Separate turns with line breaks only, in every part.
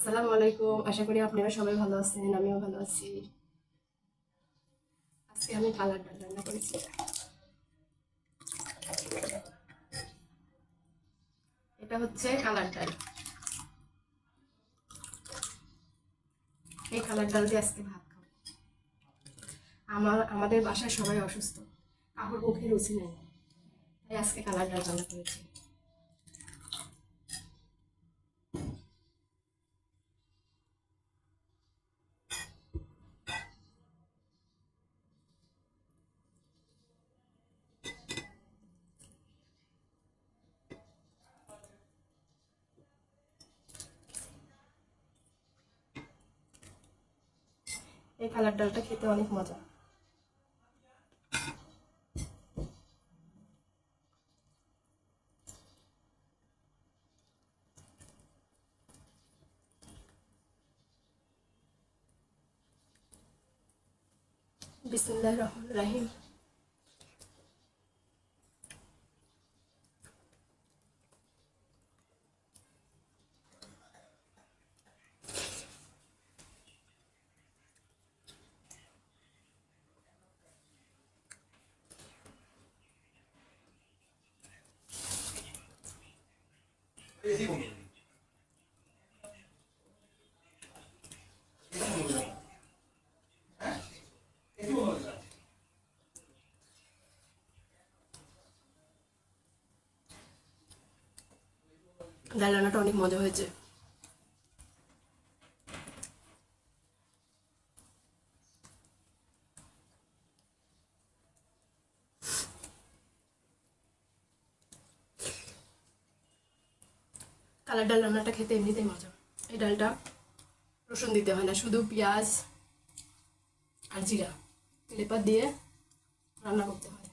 আসসালামু আলাইকুম। আশা করি আপনারা সবাই ভালো আছেন, আমিও ভালো আছি। আজকে আমি কালার ডাল রান্না করেছি। এটা হচ্ছে কালার ডাল। এই কালার ডাল দিয়ে আজকে ভাত খাব। আমার, আমাদের বাসায় সবাই অসুস্থ। কাপড় মুখে রুচি নেই। তাই আজকে কালার ডাল রান্না করেছি। এই কালার ডালটা খেতে অনেক মজা। বিসমুল্লাহ রহমান রাহিম। ডাল রান্নাটা অনেক মজা হয়েছে। কালার ডাল রান্নাটা খেতে এমনিতেই মজা। এই ডালটা রসুন দিতে হয় না, শুধু পেঁয়াজ আর জিরা লেপার দিয়ে রান্না করতে হয়।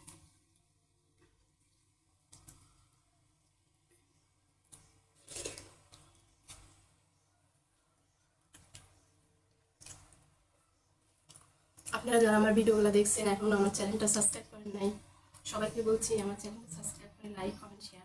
আপনারা যারা আমার ভিডিওগুলো দেখছেন, এখন আমার চ্যানেলটা সাবস্ক্রাইব করেন নাই, সবাইকে বলছি আমার চ্যানেলটা সাবস্ক্রাইব করে, লাইক কমেন্ট শেয়ার